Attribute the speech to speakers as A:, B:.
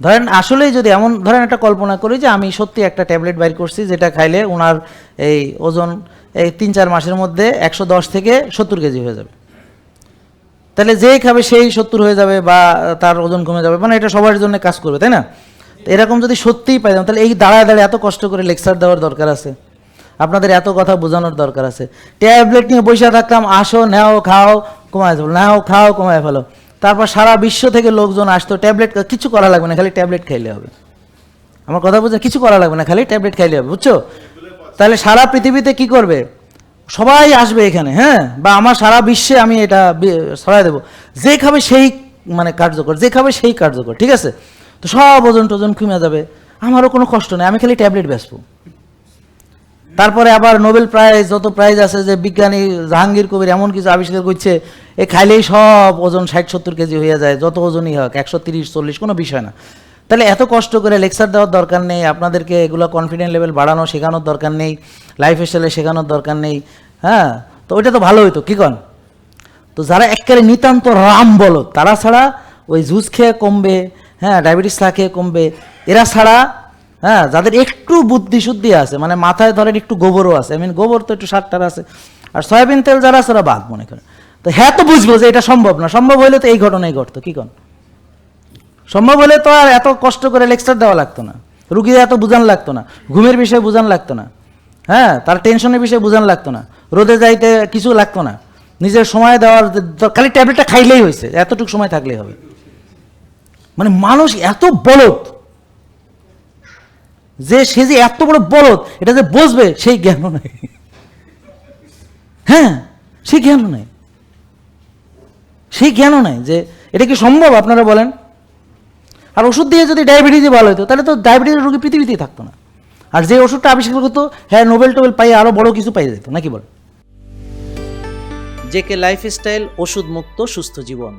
A: ধরেন আসলেই যদি এমন, ধরেন একটা কল্পনা করি যে আমি সত্যি একটা ট্যাবলেট বাইর করছি যেটা খাইলে ওনার এই ওজন এই তিন চার মাসের মধ্যে একশো দশ থেকে সত্তর কেজি হয়ে যাবে। তাহলে যেই খাবে সেই সত্তর হয়ে যাবে বা তার ওজন কমে যাবে মানে এটা সবার জন্য কাজ করবে, তাই না? এরকম যদি সত্যিই পাইতাম তাহলে এই দাঁড়ায় দাঁড়ায় এত কষ্ট করে লেকচার দেওয়ার দরকার আছে, আপনাদের এত কথা বোঝানোর দরকার আছে। ট্যাবলেট নিয়ে বসে থাকতাম আসো, নেও, খাও, কমায় ফেলো, নাও, খাও, কমায় ফেলো। তারপর সারা বিশ্ব থেকে লোকজন আসতো, ট্যাবলেট কিছু করা লাগবে না, খালি ট্যাবলেট খাইলে হবে। আমার কথা বুঝছেন? কিছু করা লাগবে না, খালি ট্যাবলেট খাইলে হবে, বুঝছ? তাহলে সারা পৃথিবীতে কি করবে? সবাই আসবে এখানে হ্যাঁ? বা আমার সারা বিশ্বে আমি এটা ছড়াই দেবো। যে খাবে সেই মানে কার্যকর, যে খাবে সেই কার্যকর, ঠিক আছে? তো সব ওজন টোজন কমে যাবে। আমারও কোনো কষ্ট নেই, আমি খালি ট্যাবলেট বেসবো তারপরে আবার নোবেল প্রাইজ, যত প্রাইজ আছে যে বিজ্ঞানী জাহাঙ্গীর কবির এমন কিছু আবিষ্কার করছে এ খাইলেই সব ওজন ষাট, সত্তর কেজি হয়ে যায়, যত ওজনই হোক, একশো তিরিশ, চল্লিশ, কোনো বিষয় না। তাহলে এত কষ্ট করে লেকচার দেওয়ার দরকার নেই, আপনাদেরকে এগুলো কনফিডেন্ট লেভেল বাড়ানো শেখানোর দরকার নেই লাইফ স্টাইলে শেখানোর দরকার নেই হ্যাঁ? তো ওইটা তো ভালো হইতো, কী কন? তো যারা একেবারে নিতান্ত রাম বলো তারা ছাড়া ওই জুস খেয়ে কমবে হ্যাঁ ডায়াবেটিস চা খেয়ে কমবে, এরা ছাড়া হ্যাঁ যাদের একটু বুদ্ধি শুদ্ধি আছে মানে মাথায় ধরেন একটু গোবরও আছে আই মিন গোবর তো একটু সারটার আছে, আর সয়াবিন তেল যারা আছে ওরা বাদ মনে করে তো হ্যাঁ তো বুঝব যে এটা সম্ভব না। সম্ভব হলে তো এই ঘটনাই ঘটতো, কি কন? সম্ভব হলে তো আর এত কষ্ট করে লেকচার দেওয়া লাগতো না। রুগীদের এত বুঝান লাগতো না। ঘুমের বিষয়ে বুঝান লাগতো না। হ্যাঁ তার টেনশনের বিষয়ে বুঝান লাগতো না। রোদে যাইতে কিছু লাগতো না। নিজের সময় দেওয়ার খালি ট্যাবলেটটা খাইলেই হয়েছে এতটুকু সময় থাকলেই হবে। মানে মানুষ এত বলদ। যে সে যে এত বড় বলদ, এটা যে বসবে সেই জ্ঞানও নাই। হ্যাঁ সেই জ্ঞানও নাই। সেই জ্ঞানও নাই যে এটা কি সম্ভব? আপনারা বলেন। আর ওষুধ দিয়ে যদি ডায়াবেটিসই ভালো হতো তাহলে তো ডায়াবেটিসের রোগী পৃথিবীতেই থাকতো না। আর যে ওষুধটা আবিষ্কার করতো হ্যাঁ নোবেল টোবেল পাই আরও বড় কিছু পাই যেত, নাকি বলেন? জেকে লাইফস্টাইল ওষুধ মুক্ত সুস্থ জীবন।